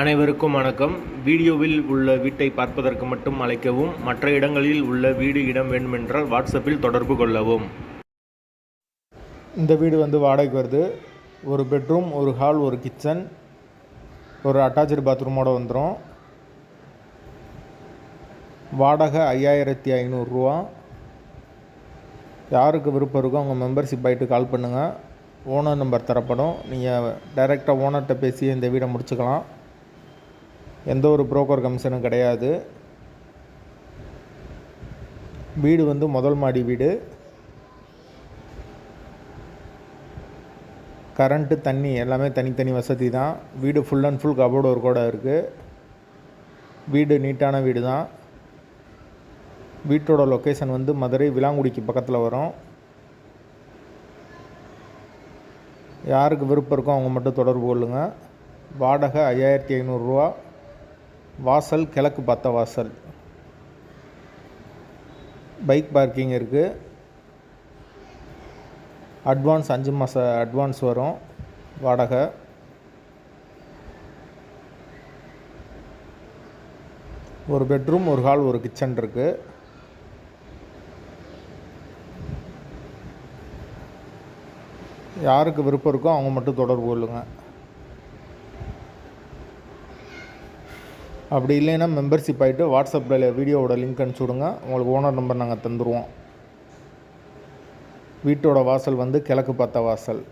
அனைவருக்கும் வணக்கம். வீடியோவில் உள்ள வீட்டை பார்ப்பதற்கு மட்டும் அழைக்கவும் மற்ற இடங்களில் உள்ள வீடு இடம் வேண்டுமென்றால் வாட்ஸ்அப்பில் தொடர்பு கொள்ளவும். இந்த வீடு வந்து வாடகைக்கு வருது. ஒரு பெட்ரூம் ஒரு ஹால் ஒரு கிச்சன் ஒரு அட்டாச்சு பாத்ரூமோடு வந்துடும் வாடகை ஐயாயிரத்தி ஐநூறுரூவா யாருக்கு விருப்பம் இருக்கோ அவங்க மெம்பர்ஷிப் ஆகிட்டு கால் பண்ணுங்கள் ஓனர் நம்பர் தரப்படும். நீங்கள் டைரெக்டாக ஓனர்கிட்ட பேசி இந்த வீடை முடிச்சுக்கலாம். எந்த ஒரு புரோக்கர் கமிஷனும் கிடையாது. வீடு வந்து முதல் மாடி வீடு. கரண்ட்டு தண்ணி எல்லாமே தனித்தனி வசதி தான். வீடு ஃபுல் அண்ட் ஃபுல் கபோர்டு ஒரு கூட இருக்குது வீடு நீட்டான வீடு தான். வீட்டோட லொக்கேஷன் வந்து மதுரை விலாங்குடிக்கு பக்கத்தில் வரும். யாருக்கு விருப்பம் இருக்கோ அவங்க மட்டும் தொடர்பு கொள்ளுங்கள் வாடகை ஐயாயிரத்தி ஐநூறுரூவா வாசல் கிழக்கு பார்த்த வாசல். பைக் பார்க்கிங் இருக்குது அட்வான்ஸ் அஞ்சு மாத அட்வான்ஸ் வரும். வாடகை. ஒரு பெட்ரூம் ஒரு ஹால் ஒரு கிச்சன் இருக்குது யாருக்கு விருப்பம் இருக்கோ அவங்க மட்டும் தொடர்பு கொள்ளுங்கள் அப்படி இல்லைன்னா மெம்பர்ஷிப் ஆகிட்டு வாட்ஸ்அப்பில் வீடியோவோட லிங்க் அனுப்பிச்சி விடுங்க. உங்களுக்கு ஓனர் நம்பர் நாங்கள் தந்துடுவோம் வீட்டோட வாசல் வந்து கிழக்கு பார்த்த வாசல்.